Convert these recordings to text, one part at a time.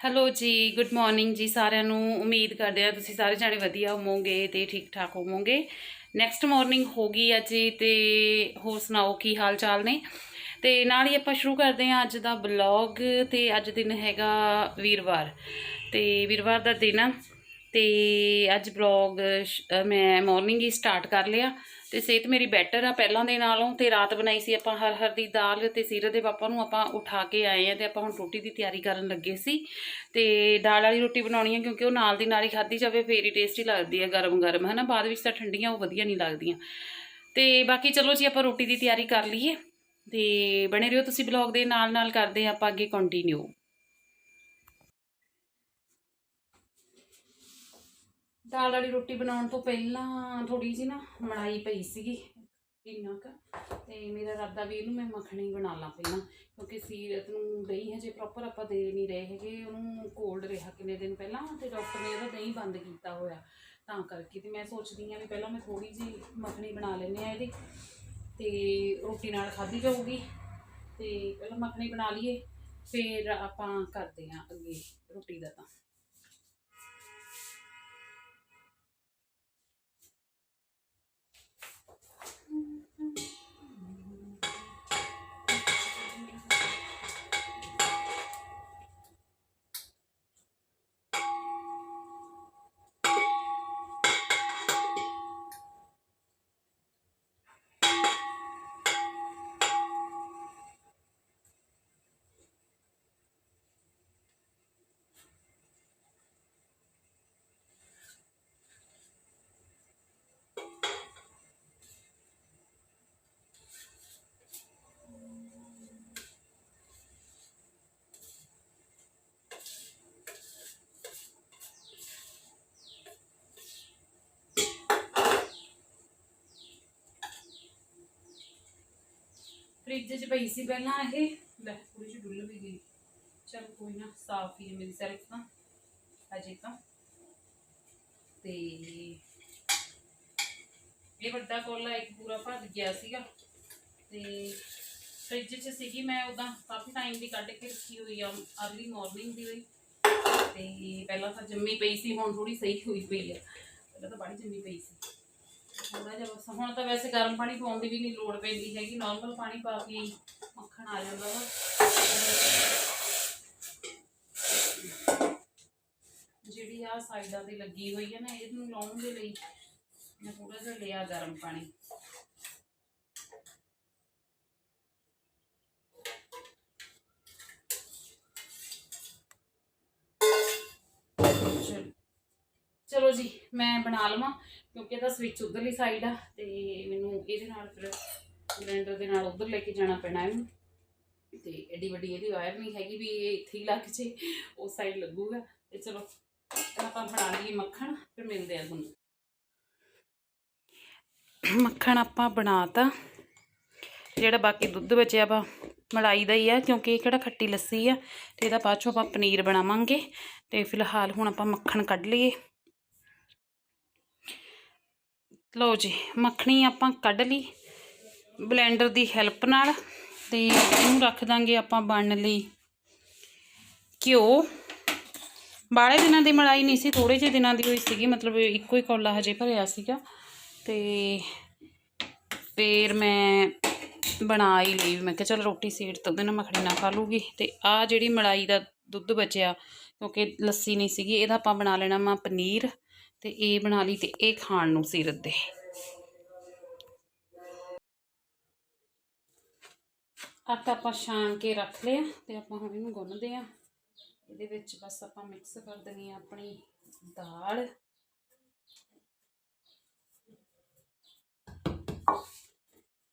Hello ਜੀ good morning ਜੀ, ਸਾਰਿਆਂ ਨੂੰ ਉਮੀਦ ਕਰਦੇ ਆ ਤੁਸੀਂ ਸਾਰੇ ਜਾਣੇ ਵਧੀਆ ਹੋਵੋਗੇ ਤੇ ਠੀਕ ਠਾਕ ਹੋਵੋਗੇ। ਨੈਕਸਟ ਮਾਰਨਿੰਗ ਹੋ ਗਈ ਅੱਜ ਜੀ ਤੇ ਹੋਰ ਸੁਣਾਓ ਕੀ ਹਾਲ ਚਾਲ ਨੇ? ਤੇ ਨਾਲ ਹੀ ਆਪਾਂ ਸ਼ੁਰੂ ਕਰਦੇ ਹਾਂ ਅੱਜ ਦਾ ਬਲੌਗ ਤੇ ਅੱਜ ਦਿਨ ਹੈਗਾ ਵੀਰਵਾਰ। ਤੇ ਵੀਰਵਾਰ ਦਾ ਦਿਨ ਆ। ਤੇ ਅੱਜ ਬਲੌਗ ਮੈਂ ਮਾਰਨਿੰਗ ਹੀ ਸਟਾਰਟ ਕਰ ਲਿਆ। ਤੇ ਸਿਹਤ ਮੇਰੀ ਬੈਟਰ ਆ ਪਹਿਲਾਂ ਦੇ ਨਾਲੋਂ, ਤੇ ਰਾਤ ਬਣਾਈ ਸੀ ਆਪਾਂ ਹਰ ਹਰ ਦੀ ਦਾਲ ਤੇ ਸੀਰਤ ਦੇ ਪਾਪਾ ਨੂੰ ਆਪਾਂ ਉਠਾ ਕੇ ਆਏ ਆ ਤੇ ਆਪਾਂ ਹੁਣ ਰੋਟੀ ਦੀ ਤਿਆਰੀ ਕਰਨ ਲੱਗੇ ਸੀ। ਤੇ ਦਾਲ ਵਾਲੀ ਰੋਟੀ ਬਣਾਉਣੀ ਹੈ ਕਿਉਂਕਿ ਉਹ ਨਾਲ ਦੀ ਨਾਲ ਹੀ ਖਾਧੀ ਜਾਵੇ, ਫੇਰ ਹੀ ਟੇਸਟੀ ਲੱਗਦੀ ਹੈ ਗਰਮ ਗਰਮ ਹਨਾ? ਬਾਅਦ ਵਿੱਚ ਤਾਂ ਠੰਡੀਆਂ, ਉਹ ਵਧੀਆ ਨਹੀਂ ਲੱਗਦੀਆਂ। ਤੇ ਬਾਕੀ ਚਲੋ ਜੀ ਆਪਾਂ ਰੋਟੀ ਦੀ ਤਿਆਰੀ ਕਰ ਲਈਏ। ਤੇ ਬਣੇ ਰਹੋ ਤੁਸੀਂ ਬਲੌਗ ਦੇ ਨਾਲ ਨਾਲ ਕਰਦੇ ਆਪਾਂ ਅੱਗੇ ਕੰਟੀਨਿਊ ਦਾਲ ਵਾਲੀ ਰੋਟੀ ਬਣਾਉਣ ਤੋਂ ਪਹਿਲਾਂ ਥੋੜੀ ਜਿਹੀ ਨਾ ਮਲਾਈ ਪਈ ਸੀਗੀ, ਇੰਨਾ ਕੁ। ਤੇ ਮੇਰਾ ਇਰਾਦਾ ਵੀ ਇਹਨੂੰ ਮੈਂ ਮੱਖਣੀ ਬਣਾ ਲਾਂ ਪਹਿਲਾਂ, ਕਿਉਂਕਿ ਸੀਰਤ ਨੂੰ ਦਹੀਂ ਹਜੇ ਪ੍ਰੋਪਰ ਆਪਾਂ ਦੇ ਨਹੀਂ ਰਹੇ ਹੈਗੇ, ਉਹਨੂੰ ਕੋਲਡ ਰਿਹਾ ਕਿੰਨੇ ਦਿਨ ਪਹਿਲਾਂ ਤੇ ਡਾਕਟਰ ਨੇ ਇਹਦਾ ਦਹੀਂ ਬੰਦ ਕੀਤਾ ਹੋਇਆ। ਤਾਂ ਕਰਕੇ ਤੇ ਮੈਂ ਸੋਚਦੀ ਆ ਵੀ ਪਹਿਲਾਂ ਮੈਂ ਥੋੜੀ ਜਿਹੀ ਮੱਖਣੀ ਬਣਾ ਲੈਂਦੇ ਆ ਇਹਦੀ, ਤੇ ਰੋਟੀ ਨਾਲ ਖਾਧੀ ਜਾਊਗੀ। ਤੇ ਪਹਿਲਾਂ ਮੱਖਣੀ ਬਣਾ ਲਈਏ, ਫਿਰ ਆਪਾਂ ਕਰਦੇ ਆ ਅੱਗੇ ਰੋਟੀ ਦਾ ਤਾਂ। ਫ੍ਰਿਜ 'ਚ ਪਈ ਸੀ ਪਹਿਲਾਂ ਇਹ। ਲੈ ਥੋੜੀ ਜਿਹੀ ਡੁੱਲ ਵੀ ਗਈ। ਚਲ ਕੋਈ ਨਾ, ਸਾਫ਼ ਹੀ ਮੇਰੀ ਸੈਲਫ ਤਾਂ। ਅਜੇ ਤਾਂ। ਤੇ ਇਹ ਵੱਡਾ ਕੋਲਾ ਇੱਕ ਪੂਰਾ ਭਰ ਗਿਆ ਸੀਗਾ। ਤੇ ਫ੍ਰਿਜ 'ਚ ਸੀਗੀ, ਮੈਂ ਉਦਾਂ ਕਾਫੀ ਟਾਈਮ ਦੀ ਕੱਢ ਕੇ ਰੱਖੀ ਹੋਈ ਆ ਅਰਲੀ ਮਾਰਨਿੰਗ ਦੀ ਹੋਈ। ਤੇ ਪਹਿਲਾਂ ਤਾਂ ਜੰਮੀ ਪਈ ਸੀ, ਹੁਣ ਥੋੜੀ ਸਹੀ ਹੋਈ ਪਈ ਆ। ਪਹਿਲਾਂ ਤਾਂ ਬੜੀ ਜੰਮੀ ਪਈ ਸੀ। ਥੋੜਾ ਜਿਹਾ ਬਸ। ਹੁਣ ਤਾਂ ਵੈਸੇ ਗਰਮ ਪਾਣੀ ਪਾਉਣ ਦੀ ਵੀ ਨਹੀਂ ਲੋੜ ਪੈਂਦੀ ਹੈਗੀ ਨਾਰਮਲ ਪਾਣੀ ਪਾ ਕੇ ਹੀ ਮੱਖਣ ਆ ਜਾਂਦਾ ਵਾ। ਜਿਹੜੀ ਆ ਸਾਈਡਾਂ ਤੇ ਲੱਗੀ ਹੋਈ ਹੈ ਨਾ, ਇਹਨੂੰ ਲਾਉਣ ਦੇ ਲਈ ਮੈਂ ਥੋੜਾ ਜਿਹਾ ਲਿਆ ਗਰਮ ਪਾਣੀ ਚਲੋ ਚਲੋ ਜੀ, ਮੈਂ ਬਣਾ ਲਵਾਂ, ਕਿਉਂਕਿ ਇਹਦਾ ਸਵਿਚ ਉਧਰਲੀ ਸਾਈਡ ਆ, ਤੇ ਮੈਨੂੰ ਇਹਦੇ ਨਾਲ ਫਿਰ ਬਲੈਂਡਰ ਦੇ ਨਾਲ ਉਧਰ ਲੈ ਕੇ ਜਾਣਾ ਪੈਣਾ ਇਹਨੂੰ। ਤੇ ਐਡੀ ਵੱਡੀ ਇਹਦੀ ਵਾਇਰ ਨਹੀਂ ਹੈਗੀ ਵੀ ਇਹ ਇੱਥੇ ਹੀ ਲੱਗ ਜੇ, ਉਸ ਸਾਈਡ ਲੱਗੂਗਾ। ਤੇ ਚਲੋ ਆਪਾਂ ਬਣਾ ਲਈਏ ਮੱਖਣ, ਫਿਰ ਮਿਲਦੇ ਆ ਤੁਹਾਨੂੰ। ਮੱਖਣ ਆਪਾਂ ਬਣਾਤਾ, ਜਿਹੜਾ ਬਾਕੀ ਦੁੱਧ ਬਚਿਆ ਵਾ, ਮਲਾਈ ਦਾ ਹੀ ਆ, ਕਿਉਂਕਿ ਇਹ ਕਿਹੜਾ ਖੱਟੀ ਲੱਸੀ ਆ, ਤੇ ਇਹਦਾ ਬਾਅਦ ਚੋਂ ਆਪਾਂ ਪਨੀਰ ਬਣਾਵਾਂਗੇ। ਤੇ ਫਿਲਹਾਲ ਹੁਣ ਆਪਾਂ ਮੱਖਣ ਕੱਢ ਲਈਏ। ਲਓ ਜੀ, ਮੱਖਣੀ ਆਪਾਂ ਕੱਢ ਲਈ ਬਲੈਂਡਰ ਦੀ ਹੈਲਪ ਨਾਲ ਤੇ ਇਹਨੂੰ ਰੱਖ ਦਾਂਗੇ ਆਪਾਂ ਬਣਨ ਲਈ ਘਿਓ। ਬਾਲੇ ਦਿਨਾਂ ਦੀ ਮਲਾਈ ਨਹੀਂ ਸੀ ਥੋੜੇ ਜਿਹੇ ਦਿਨਾਂ ਦੀ ਹੋਈ ਸੀਗੀ, ਮਤਲਬ ਇੱਕੋ ਹੀ ਕੌਲਾ ਹਜੇ ਭਰਿਆ ਸੀਗਾ ਤੇ ਫਿਰ ਮੈਂ ਬਣਾ ਹੀ ਲਈ। ਮੈਂ ਕਿਹਾ ਚਲ ਰੋਟੀ ਸੀਟ ਤੋਂ ਉਹਦੇ ਨਾਲ ਮੱਖਣੀ ਨਾ ਖਾ ਲੂਗੀ ਤੇ ਆ ਜਿਹੜੀ ਮਲਾਈ ਦਾ ਦੁੱਧ ਬਚਿਆ, ਕਿਉਂਕਿ ਲੱਸੀ ਨਹੀਂ ਸੀਗੀ, ਇਹਦਾ ਆਪਾਂ ਬਣਾ ਲੈਣਾ ਵਾ ਪਨੀਰ। ਤੇ ਇਹ ਬਣਾ ਲਈ ਤੇ ਇਹ ਖਾਣ ਨੂੰ ਸੀਰਤ ਦੇ। ਆਟਾ ਆਪਾਂ ਛਾਣ ਕੇ ਰੱਖ ਲਿਆ ਤੇ ਆਪਾਂ ਹੁਣ ਇਹਨੂੰ ਗੁੰਨਦੇ ਆ ਇਹਦੇ ਵਿੱਚ ਬਸ ਆਪਾਂ ਮਿਕਸ ਕਰ ਦੇਣੀ ਆਪਣੀ ਦਾਲ।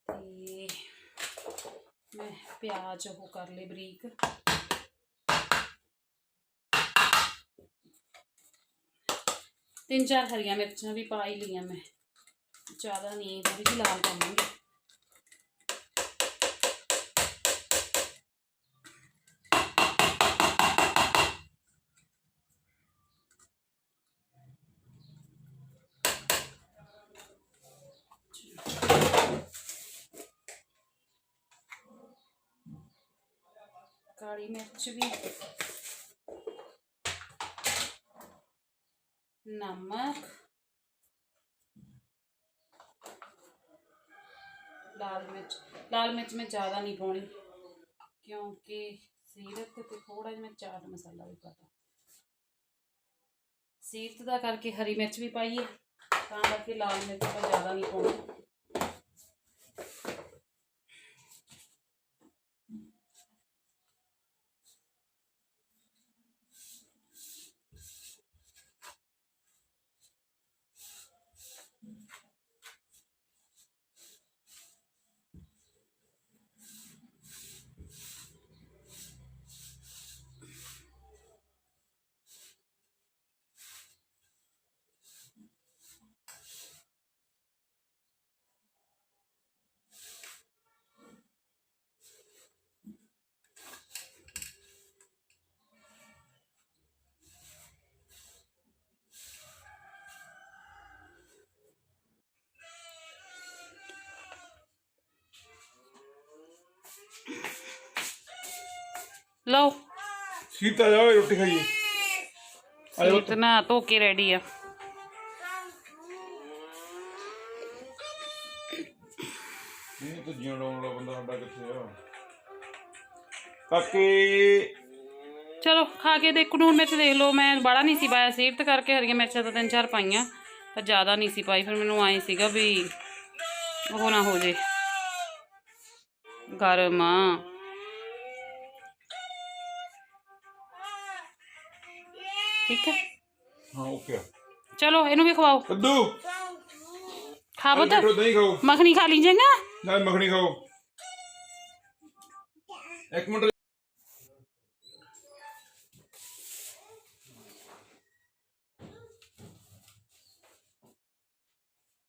ਤੇ ਮੈਂ ਪਿਆਜ਼ ਉਹ ਕਰ ਲਏ ਬਰੀਕ। ਤਿੰਨ ਚਾਰ ਹਰੀਆਂ ਮਿਰਚਾਂ ਵੀ ਪਾ ਹੀ ਲਈਆਂ ਮੈਂ ਜ਼ਿਆਦਾ ਨਹੀਂ ਥੋੜੀ ਜਿਹੀ ਲਾਲ ਪਾਵਾਂਗੀ ਕਾਲੀ ਮਿਰਚ ਵੀ ਨਮਕ ਲਾਲ ਮਿਰਚ ਲਾਲ ਮਿਰਚ ਮੈਂ ਜ਼ਿਆਦਾ ਨਹੀਂ ਪਾਉਣੀ ਕਿਉਂਕਿ ਸੀਰਤ ਤੇ ਥੋੜਾ ਜਿਹਾ ਮੈਂ ਚਾਟ ਮਸਾਲਾ ਵੀ ਪਾਤਾ ਸੀਰਤ ਦਾ ਕਰਕੇ ਹਰੀ ਮਿਰਚ ਵੀ ਪਾਈਏ ਤਾਂ ਕਰਕੇ ਲਾਲ ਮਿਰਚ ਆਪਾਂ ਜ਼ਿਆਦਾ ਨਹੀਂ ਪਾਉਣੀ ਲਓ। ਸੀਤਾ ਜਾ ਓਏ ਰੋਟੀ ਖਾਈਏ। ਸੀਰਤ ਨਾ ਧੋ ਕੇ ਰੈਡੀ ਆ। ਨਹੀਂ ਤੂੰ ਜਿਉਣ ਵਾਲਾ ਬੰਦਾ ਸਾਡਾ ਕਿੱਥੇ ਆ? ਕਾਕੇ। ਚਲੋ ਖਾ ਕੇ ਦੇਖ। ਨੂਨ ਮਿਰਚ ਦੇਖ ਲਓ। ਮੈਂ ਬੜਾ ਨਹੀਂ ਸੀ ਪਾਇਆ। ਸੀਰਤ ਕਰਕੇ ਹਰੀਆਂ ਮਿਰਚਾਂ ਤਾਂ ਤਿੰਨ ਚਾਰ ਪਾਈਆਂ। ਪਰ ਜ਼ਿਆਦਾ ਨਹੀਂ ਸੀ ਪਾਈ। ਫਿਰ ਮੈਨੂੰ ਆਏ ਸੀਗਾ ਵੀ ਉਹ ਨਾ ਹੋ ਜੇ। ਗਰਮ ਠੀਕ ਹੈ? ਹਾਂ ਓਕੇ ਚਲੋ ਇਹਨੂੰ ਵੀ ਖਵਾਓ। ਕੱਦੂ ਖਾ ਖਾਓ। ਮੱਖਣੀ ਖਾ ਲਈ ਜਾਂਗਾ? ਨਾਲ ਮੱਖਣੀ ਖਾਓ। ਇੱਕ ਮਿੰਟ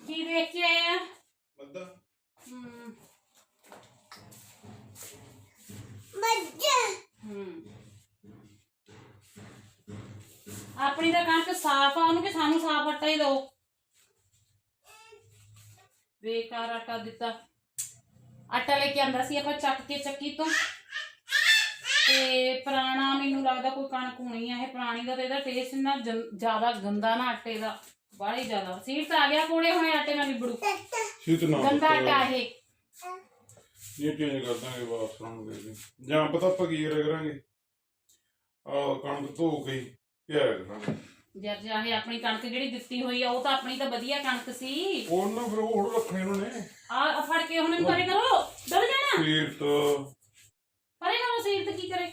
ਕੀ ਦੇਖ ਕੇ ਆਇਆ ਮੱਦਾ ਹੂੰ ਹੂੰ ਆਪਣੀ ਤਾਂ ਕਣਕ ਸਾਫ਼ ਆ ਉਹਨੂੰ ਕਿ ਸਾਨੂੰ ਸਾਫ਼ ਆਟਾ ਹੀ ਦਿਓ। ਬੇਕਾਰ ਆਟਾ ਦਿੱਤਾ। ਆਟਾ ਲੈ ਕੇ ਆਂਦਾ ਸੀ ਆਪਾਂ ਚੱਕ ਕੇ ਚੱਕੀ ਤੋਂ। ਤੇ ਪੁਰਾਣਾ ਮੈਨੂੰ ਲੱਗਦਾ ਕੋਈ ਕਣਕ ਹੋਣੀ ਆ ਇਹ ਪੁਰਾਣੀ ਦਾ ਤੇ ਇਹਦਾ ਟੇਸਟ ਨਾ ਜ਼ਿਆਦਾ ਗੰਦਾ ਨਾ ਆਟੇ ਦਾ ਬਾਹਲਾ ਹੀ ਜ਼ਿਆਦਾ। ਸੀਟ ਆ ਗਿਆ ਕੋੜੇ ਹੋਏ ਆਟੇ ਨਾਲ ਲਿਬੜੂ ਸੀਤ ਨਾ ਗੰਦਾ ਆਟਾ ਇਹ। ਇਹ ਚੇਂਜ ਕਰ ਦਾਂਗੇ ਵਾਪਸ ਦੇ ਜਾਂ ਪਤਾ ਆਪਾਂ ਕੀ ਕਰਾਂਗੇ। ਆ ਕਣਕ ਧੋ ਕੇ ਪਿਆ ਕਰਾਂਗੇ ਜਦ ਜਾਹੇ ਆਪਣੀ ਕਣਕ ਜਿਹੜੀ ਦਿੱਤੀ ਹੋਈ ਆ ਉਹ ਤਾਂ ਆਪਣੀ ਤਾਂ ਵਧੀਆ ਕਣਕ ਸੀ। ਉਹ ਨਾ ਫਿਰ ਉਹ ਹੁਣ ਰੱਖਣੇ ਉਹਨਾਂ ਨੇ। ਆ ਆ ਫੜ ਕੇ ਹੁਣ ਇਹਨੂੰ ਪਰੇ ਕਰੋ। ਡਰ ਜਾਣਾ। ਫੇਰ ਤਾਂ ਪਰੇ ਕਰੋ ਸੀਟ ਤੇ ਕੀ ਕਰੇ।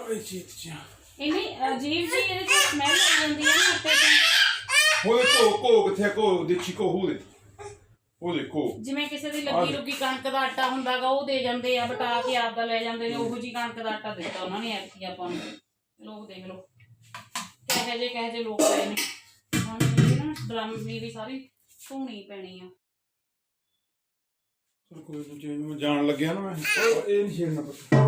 ਓਏ ਚੀਤ ਚਾ ਇੰਨੀ ਅਜੀਬ ਜੀ ਇਹਦੇ ਚ ਸਮੈਲ ਆ ਜਾਂਦੀ ਹੈ ਨਾ ਆਟੇ ਤੋਂ। ਉਹਦੇ ਕੋ ਕੋ ਕਿੱਥੇ ਕੋ ਦੇ ਚੀਕੋ ਹੂ ਦੇ ਉਹ ਦੇਖੋ। ਜਿਵੇਂ ਕਿਸੇ ਦੀ ਲੱਗੀ ਲੁੱਗੀ ਕਣਕ ਦਾ ਆਟਾ ਹੁੰਦਾਗਾ ਉਹ ਦੇ ਜਾਂਦੇ ਆ ਬਟਾ ਕੇ ਆਪਦਾ ਲੈ ਜਾਂਦੇ ਨੇ ਉਹੋ ਜੀ ਕਣਕ ਦਾ ਆਟਾ ਦਿੱਤਾ ਉਹਨਾਂ ਨੇ ਐਤਕੀ ਆਪਾਂ ਨੂੰ। ਲੋਕ ਦੇਖ ਲਓ। ਕਹੇ ਜੇ ਕਹੇ ਜੇ ਲੋਕ ਆਏ ਨੇ। ਹੁਣ ਇਹ ਨਾ ਡਰਮੀ ਵੀ ਸਾਰੀ ਧੋਣੀ ਪੈਣੀ ਆ। ਚਲ ਕੋਈ ਨਹੀਂ ਚੇਂਜ ਮੈਂ ਜਾਣ ਲੱਗਿਆ ਨਾ ਮੈਂ। ਉਹ ਇਹ ਨਹੀਂ ਛੇੜਨਾ ਪਤਾ।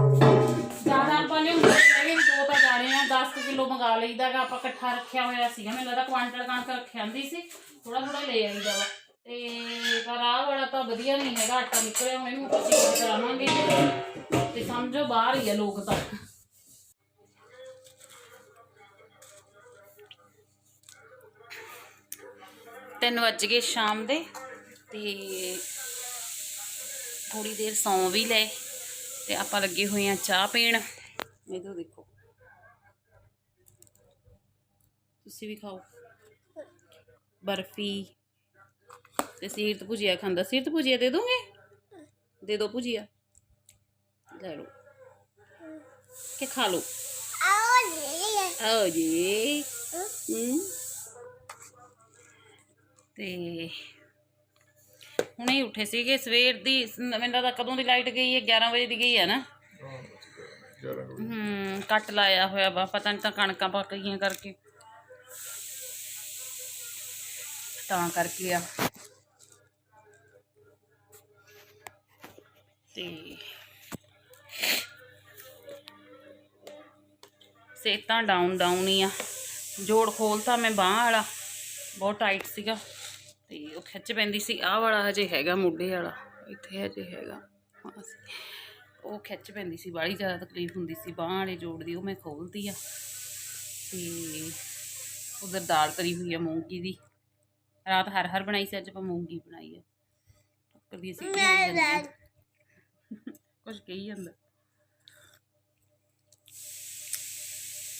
ਜ਼ਿਆਦਾ ਆਪਾਂ ਲਿਆਉਂਦੇ ਹੈਗੇ ਵੀ ਦੋ ਤਾਂ ਜਾਣੇ ਆ 10 ਕਿਲੋ ਮੰਗਾ ਲਈਦਾਗਾ ਆਪਾਂ ਇਕੱਠਾ ਰੱਖਿਆ ਹੋਇਆ ਸੀਗਾ। ਮੈਨੂੰ ਲੱਗਦਾ ਕੁਆਂਟਲ ਕਣਕ ਰੱਖਿਆ ਹੁੰਦੀ ਸੀ ਥੋੜਾ ਥੋੜਾ ਲੈ ਆਈਦਾ ਵਾ। ਤੇ ਪਰ ਆਹ ਵਾਲਾ ਤਾਂ ਵਧੀਆ ਨਹੀਂ ਹੈਗਾ ਆਟਾ ਨਿਕਲਿਆ ਹੁਣ ਇਹਨੂੰ ਆਪਾਂ ਚੇਂਜ ਕਰਾਵਾਂਗੇ। ਤੇ ਸਮਝੋ ਬਾਹਰ ਹੀ ਆ ਲੋਕ ਤਾਂ। ਤਿੰਨ ਵੱਜ ਗਏ ਸ਼ਾਮ ਦੇ ਤੇ ਥੋੜੀ ਦੇਰ ਸੌਂ ਵੀ ਲਏ ਤੇ ਆਪਾਂ ਲੱਗੇ ਹੋਏ ਆ ਚਾਹ ਪੀਣ। ਇਹਦੋਂ ਦੇਖੋ। ਤੁਸੀਂ ਵੀ ਖਾਓ। ਬਰਫੀ ਤੇ ਸੀਰਤ ਭੁਜੀਆ ਖਾਂਦਾ। ਸੀਰਤ ਭੁਜੀਆ ਦੇ ਦੋਗੇ? ਦੇ ਦੋ ਭੁਜੀਆ। ਲੈ ਲਓ। ਕਿ ਖਾ ਲਓ? ਆਓ ਜੀ। ਹਮ। ਤੇ ਹੁਣੇ ਉੱਠੇ ਸੀਗੇ ਸਵੇਰ ਦੀ ਮੈਨੂੰ ਲੱਗਦਾ ਕਦੋਂ ਦੀ ਲਾਈਟ ਗਈ ਹੈ? 11 ਵਜੇ ਦੀ ਗਈ ਹੈ ਨਾ? ਹੂੰ ਕੱਟ ਲਾਇਆ ਹੋਇਆ ਵਾ ਪਤਾ ਨਹੀਂ ਤਾਂ ਕਣਕਾਂ ਪੱਕ ਗਈਆਂ ਕਰਕੇ। ਤਾਂ ਕਰਕੇ ਆ। ਤੇ ਸੇਤਾਂ ਡਾਊਨ ਡਾਊਨ ਹੀ ਆ। ਜੋੜ ਖੋਲਤਾ ਮੈਂ ਬਾਹ ਵਾਲਾ ਬਹੁਤ ਟਾਈਟ ਸੀਗਾ। ਤੇ ਉਹ ਖਿੱਚ ਪੈਂਦੀ ਸੀ। ਆਹ ਵਾਲਾ ਹਜੇ ਹੈਗਾ ਮੁੱਢੇ ਵਾਲਾ। ਇੱਥੇ ਹਜੇ ਹੈਗਾ। ਉਹ ਖਿੱਚ ਪੈਂਦੀ ਸੀ। ਬਾਹਲੀ ਜ਼ਿਆਦਾ ਤਕਲੀਫ ਹੁੰਦੀ ਸੀ। ਬਾਹ ਵਾਲੇ ਜੋੜ ਦੀ ਉਹ ਮੈਂ ਖੋਲਦੀ ਆ। ਤੇ ਉਧਰ ਦਾਲ ਤਰੀ ਹੋਈ ਆ ਮੂੰਗੀ ਦੀ। ਰਾਤ ਹਰ ਹਰ ਬਣਾਈ ਸੀ। ਅੱਜ ਆਪਾਂ ਮੂੰਗੀ ਬਣਾਈ ਆ। ਕਦੀ ਅਸੀਂ ਕੁਝ ਕਹੀ ਜਾਂਦਾ।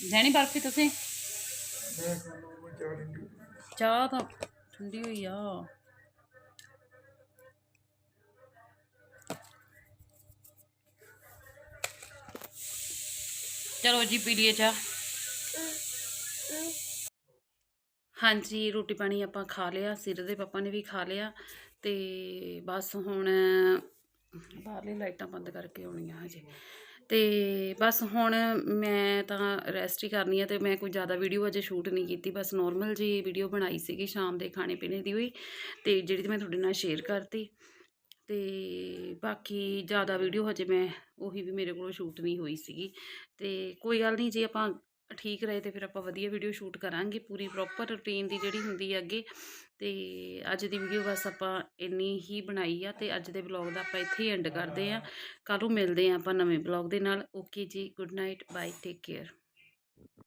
ਲੈਣੀ ਬਰਫੀ ਤੁਸੀਂ? ਚਾਹ ਤਾਂ ਠੰਡੀ ਹੋਈ ਆ। ਚਲੋ ਜੀ, ਪੀ ਲਈਏ ਚਾਹ। ਹਾਂਜੀ, ਰੋਟੀ ਪਾਣੀ ਆਪਾਂ ਖਾ ਲਿਆ, ਸਿਰ ਦੇ ਪਾਪਾ ਨੇ ਵੀ ਖਾ ਲਿਆ ਤੇ ਬਸ ਹੁਣ ਬਾਹਰਲੀ ਲਾਈਟਾਂ ਬੰਦ ਕਰਕੇ ਆਉਣੀਆਂ ਹਜੇ। ਤੇ ਬਸ ਹੁਣ ਮੈਂ ਤਾਂ ਰੈਸਟ ਹੀ ਕਰਨੀ ਆ ਤੇ ਮੈਂ ਕੋਈ ਜ਼ਿਆਦਾ ਵੀਡੀਓ ਅਜੇ ਸ਼ੂਟ ਨਹੀਂ ਕੀਤੀ, ਬਸ ਨੋਰਮਲ ਜੀ ਵੀਡੀਓ ਬਣਾਈ ਸੀਗੀ ਸ਼ਾਮ ਦੇ ਖਾਣੇ ਪੀਣੇ ਦੀ ਹੋਈ ਤੇ ਜਿਹੜੀ ਤੇ ਮੈਂ ਤੁਹਾਡੇ ਨਾਲ ਸ਼ੇਅਰ ਕਰਤੀ ਤੇ ਬਾਕੀ ਜ਼ਿਆਦਾ ਵੀਡੀਓ ਹਜੇ ਮੈਂ ਉਹੀ ਵੀ ਮੇਰੇ ਕੋਲੋਂ ਸ਼ੂਟ ਨਹੀਂ ਹੋਈ ਸੀਗੀ ਤੇ ਕੋਈ ਗੱਲ ਨਹੀਂ ਜੇ ਆਪਾਂ ਠੀਕ ਰਹੇ ਤੇ ਫਿਰ ਆਪਾਂ ਵਧੀਆ ਵੀਡੀਓ ਸ਼ੂਟ ਕਰਾਂਗੇ ਪੂਰੀ ਪ੍ਰੋਪਰ ਰੁਟੀਨ ਦੀ ਜਿਹੜੀ ਹੁੰਦੀ ਹੈ ਅੱਗੇ ਤੇ ਅੱਜ ਦੀ ਵੀਡੀਓ ਬਸ ਆਪਾਂ ਇੰਨੀ ਹੀ ਬਣਾਈ ਆ ਤੇ ਅੱਜ ਦੇ ਵਲੌਗ ਦਾ ਆਪਾਂ ਇੱਥੇ ਹੀ ਐਂਡ ਕਰਦੇ ਆ ਕੱਲ ਨੂੰ ਮਿਲਦੇ ਆ ਆਪਾਂ ਨਵੇਂ ਵਲੌਗ ਦੇ ਨਾਲ। ਓਕੇ ਜੀ, good night, bye, take care.